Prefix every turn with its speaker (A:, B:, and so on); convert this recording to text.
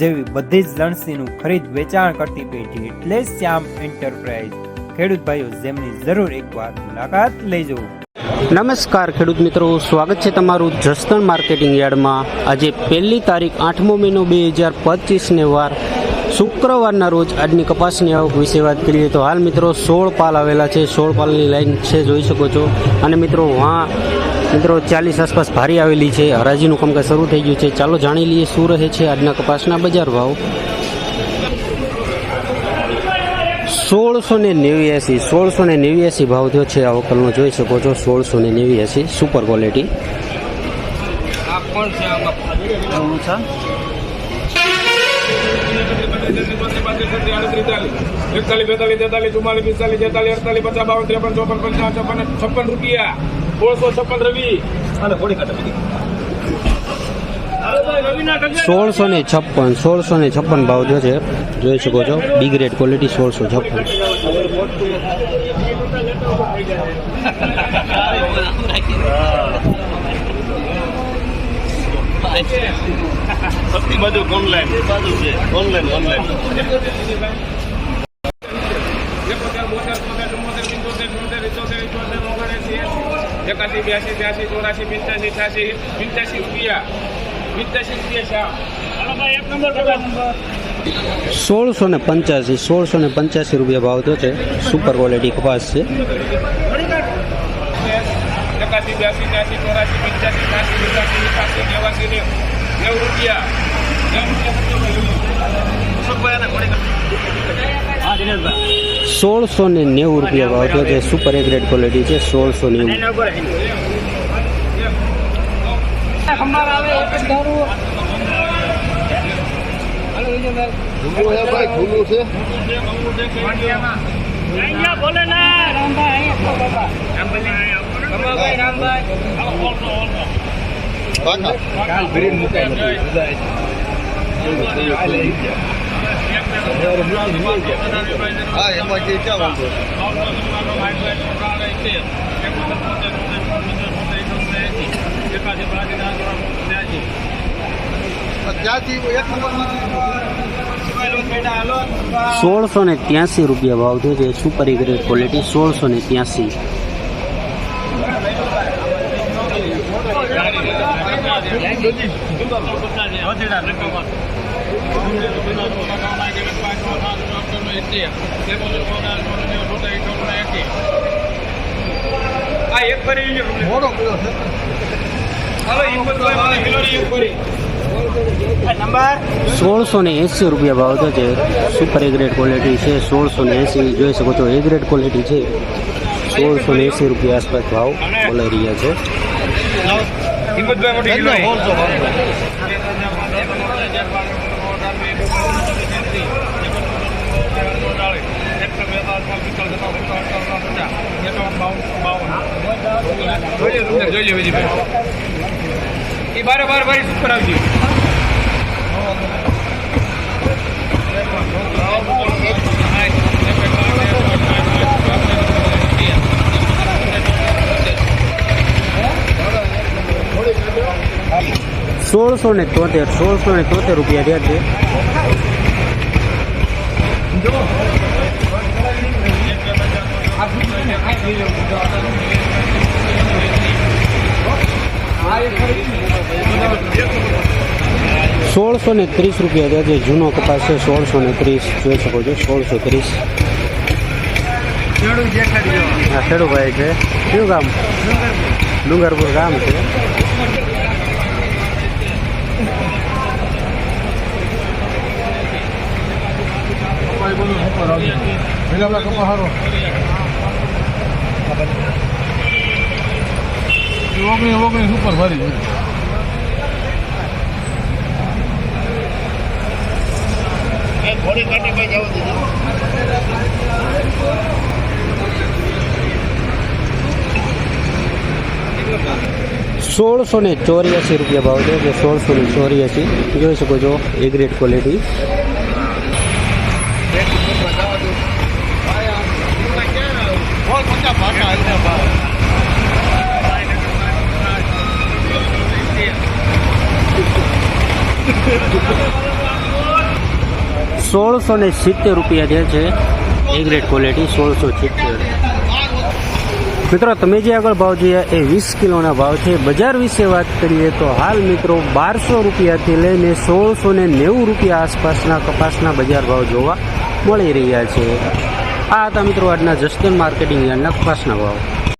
A: જેવી બધી જ લણસીનું ખરીદ વેચાણ કરતી પેઢી એટલે શ્યામ એન્ટરપ્રાઇઝ ખેડૂત ભાઈઓ, જેમની જરૂર એકવાર મુલાકાત લેજો.
B: નમસ્કાર ખેડૂત મિત્રો, સ્વાગત છે તમારું જસદણ માર્કેટિંગ યાર્ડમાં. આજે પહેલી તારીખ આઠમો મહિનો બે હજાર પચીસને વાર, શુક્રવારના રોજ આજની કપાસની આવક વિશે વાત કરીએ તો હાલ મિત્રો સોળ પાલ આવેલા છે. સોળ પાલની લાઈન છે, જોઈ શકો છો. અને મિત્રો, વાં મિત્રો, ચાલીસ આસપાસ ભારી આવેલી છે. હરાજીનું કામકાજ શરૂ થઈ ગયું છે. ચાલો જાણી લઈએ શું રહે છે આજના કપાસના બજાર ભાવ. સોળસો ને નેવ્યાસી, સોળસો ને નેવ્યાસી ભાવ થયો છે આ વકલનો જોઈ શકો છો, સોળસો ને નેવ્યાસી સુપર ક્વોલિટી
C: એકતાલીસ, બેતાલીસ, તેતાલીસ, ચુમ્માલીસ, પિસ્તાલીસ તેતાલીસ અડતાલીસ, પચાસ, બાવન, ત્રેપન, ચોપન, પંચાવન, છપ્પન છપ્પન રૂપિયા. સોળસો છપ્પન રવિ. અને થોડી
B: સોળસો ને છપ્પન સોળસો ને છપ્પન ભાવ જો છે જોઈ શકો છો બી ગ્રેડ ક્વોલિટી સોળસો છપ્પન.
C: બધી બધું ઓનલાઈન બધું છે ઓનલાઈન ઓનલાઈન એકાસી બ્યાસી ત્યાસી ચોરાસી પંચ્યાસી છ્યાસી પંચ્યાસી રૂપિયા પંચ્યાસી રૂપિયા એક નંબર
B: સોળસો ને પંચ્યાસી સોળસો ને પંચ્યાસી રૂપિયા ભાવ થયો છે. સુપર ક્વોલિટી કપાસ છે.
C: એકાસી બ્યાસી ત્યાસી ચોરાસી પંચ્યાસી છ્યાસી પંચ્યાસી એકાસી નેવાસી નેવું નેવું રૂપિયા
B: સોળસો ને નેવું રૂપિયા ભાવ થયો છે. સુપર એ ગ્રેડ ક્વોલિટી છે. સોળસો નેવું.
D: હા એમાં જે ક્યાં વાંધો
B: સોળસો ને ત્યાસી રૂપિયા ભાવ થયો છે. સુપર ગ્રેડ ક્વોલિટી સોળસો ને ત્યાસી.
C: આ એક ભરી
D: મોડો કયો છે
C: હાલો હિંમત મને કિલોની એક ભરી
B: સોળસો ને એંસી રૂપિયા ભાવ થયો છે સુપર એ ગ્રેડ ક્વોલિટી છે. સોળસો ને એંસી જોઈ શકો છો એ ગ્રેડ ક્વોલિટી છે. સોળસો ને એંસી રૂપિયા આસપાસ ભાવ બોલાઈ રહ્યા છે.
C: હિંમતભાઈ મોટી કિલો
D: હોલસો વાંધો
C: જોઈએ બારે બાર બારી સુપર આવજો.
B: સોળસો ને તોતેર સોળસો ને તોતેર રૂપિયા રહ્યા છે. સોળસો ને ત્રીસ રૂપિયા રહ્યા છે. જૂનો કપાસ છે સોળસો ને ત્રીસ. જોઈ શકો છો સોળસો ત્રીસ. ખેડુભાઈ છે. કયું ગામ? ડુંગરપુર ગામ છે.
D: પેલા કપા હારો ઓગણીસ ઓગણીસ ઉપર ભરી
B: સોળસો ને ચોર્યાસી રૂપિયા ભાવ છે. જે સોળસો ને ચોર્યાસી, જોઈ શકો છો એ ગ્રેડ ક્વોલિટી સોળસો ને સિત્તેર રૂપિયા જે છે એ ગ્રેડ ક્વોલિટી સોળસો સિત્તેર. મિત્રો, તમે જે આગળ ભાવ જોયા એ વીસ કિલોના ભાવ છે. બજાર વિશે વાત કરીએ તો હાલ મિત્રો બારસો રૂપિયાથી લઈને સોળસો ને નેવું રૂપિયા આસપાસના કપાસના બજાર ભાવ જોવા મળી રહ્યા છે. આ હતા મિત્રો આજના જસદન માર્કેટિંગ યાર્ડના કપાસના ભાવ.